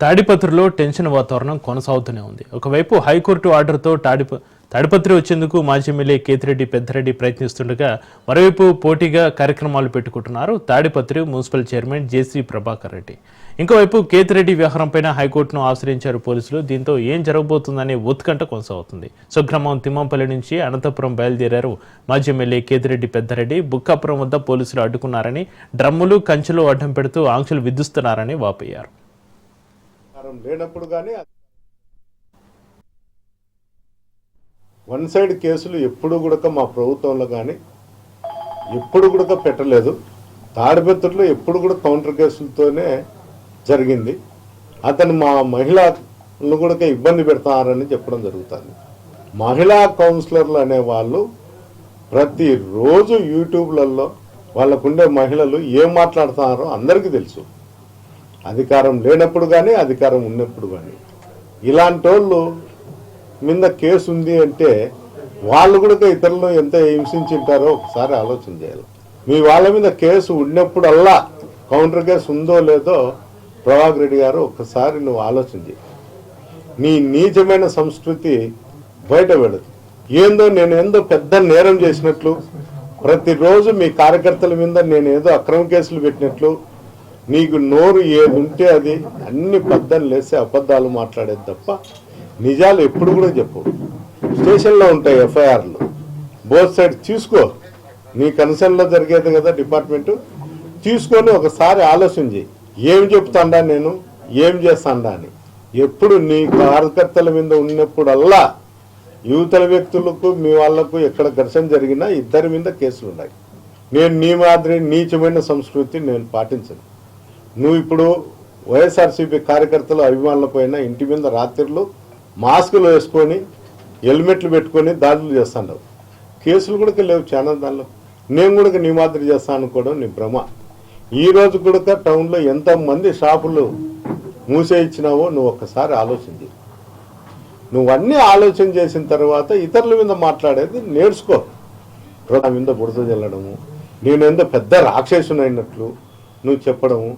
తాడిపత్రిలో టెన్షన్ వాతావరణం కొనసాగుతూనే ఉంది. ఒకవైపు హైకోర్టు ఆర్డర్తో తాడిప తాడిపత్రి వచ్చేందుకు మాజీ ఎమ్మెల్యే కేతిరెడ్డి పెద్దిరెడ్డి ప్రయత్నిస్తుండగా మరోవైపు పోటీగా కార్యక్రమాలు పెట్టుకుంటున్నారు Tadipatri municipal chairman J C Prabhakar Reddy. ఇంకోవైపు కేతిరెడ్డి వ్యవహారంపైన హైకోర్టును ఆశ్రయించారు పోలీసులు. దీంతో ఏం జరగబోతుందనే ఉత్కంఠ కొనసాగుతుంది. స్వగ్రామం తిమ్మంపల్లి నుంచి అనంతపురం బయలుదేరారు మాజీ ఎమ్మెల్యే కేతిరెడ్డి పెద్దరెడ్డి. బుక్కాపురం వద్ద పోలీసులు అడ్డుకున్నారని డ్రమ్ములు కంచెలు అడ్డం పెడుతూ ఆంక్షలు విధిస్తున్నారని వాపోయారు. అధికారం లేనప్పుడు కానీ వన్ సైడ్ కేసులు ఎప్పుడు కూడా మా ప్రభుత్వంలో కానీ ఎప్పుడు కూడా పెట్టలేదు. తాడిపెత్తట్లో ఎప్పుడు కూడా కౌంటర్ కేసులతోనే జరిగింది. అతను మా మహిళలను కూడా ఇబ్బంది పెడతారని చెప్పడం జరుగుతుంది. మహిళా కౌన్సిలర్లు అనే వాళ్ళు ప్రతిరోజు యూట్యూబ్లలో వాళ్ళకుండే మహిళలు ఏం మాట్లాడుతున్నారో అందరికీ తెలుసు. అధికారం లేనప్పుడు కానీ అధికారం ఉన్నప్పుడు కానీ ఇలాంటి వాళ్ళు మీద కేసు ఉంది అంటే వాళ్ళు కూడా ఇతరులను ఎంత హింసించింటారో ఒకసారి ఆలోచన చేయాలి. మీ వాళ్ళ మీద కేసు ఉన్నప్పుడల్లా కౌంటర్ కేసు ఉందో లేదో ప్రభాకర్ రెడ్డి గారు ఒకసారి నువ్వు ఆలోచన చేయి నీ నీచమైన సంస్కృతి బయట పెడదు. ఏందో నేను ఏందో పెద్ద నేరం చేసినట్లు ప్రతిరోజు మీ కార్యకర్తల మీద నేను ఏదో అక్రమ కేసులు పెట్టినట్లు నీకు నోరు ఏది ఉంటే అది అన్ని పద్దలు లేసి అబద్ధాలు మాట్లాడేది తప్ప నిజాలు ఎప్పుడు కూడా చెప్పు. స్టేషన్లో ఉంటాయి ఎఫ్ఐఆర్లు. బోత్ సైడ్ చూసుకో నీ కన్సర్న్లో జరిగేది కదా డిపార్ట్మెంట్. తీసుకొని ఒకసారి ఆలోచన చేయి ఏం చెప్తాండా నేను? ఏం చేస్తాండా అని. ఎప్పుడు నీ కార్యకర్తల మీద ఉన్నప్పుడల్లా యువతల వ్యక్తులకు మీ వాళ్ళకు ఎక్కడ ఘర్షణ జరిగినా ఇద్దరి మీద కేసులు ఉన్నాయి నేను నీ మాదిరి నీచమైన సంస్కృతి నేను పాటించను. నువ్వు ఇప్పుడు వైఎస్ఆర్సీపీ కార్యకర్తలు అభిమానుల పైన ఇంటి మీద రాత్రులు మాస్కులు వేసుకొని హెల్మెట్లు పెట్టుకొని దాడులు చేస్తాడు కేసులు కూడా లేవు చాలా దానిలో. నేను కూడా నీ మాదిరి చేస్తాను అనుకోవడం నీ భ్రమ. ఈరోజు కూడా టౌన్లో ఎంతమంది షాపులు మూసేయించినావో నువ్వు ఒక్కసారి ఆలోచించి నువ్వు అన్నీ ఆలోచన చేసిన తర్వాత ఇతరుల మీద మాట్లాడేది నేర్చుకో. నా మీద బుడత చల్లడము నేను ఎంతో పెద్ద రాక్షసునైనట్లు నువ్వు చెప్పడము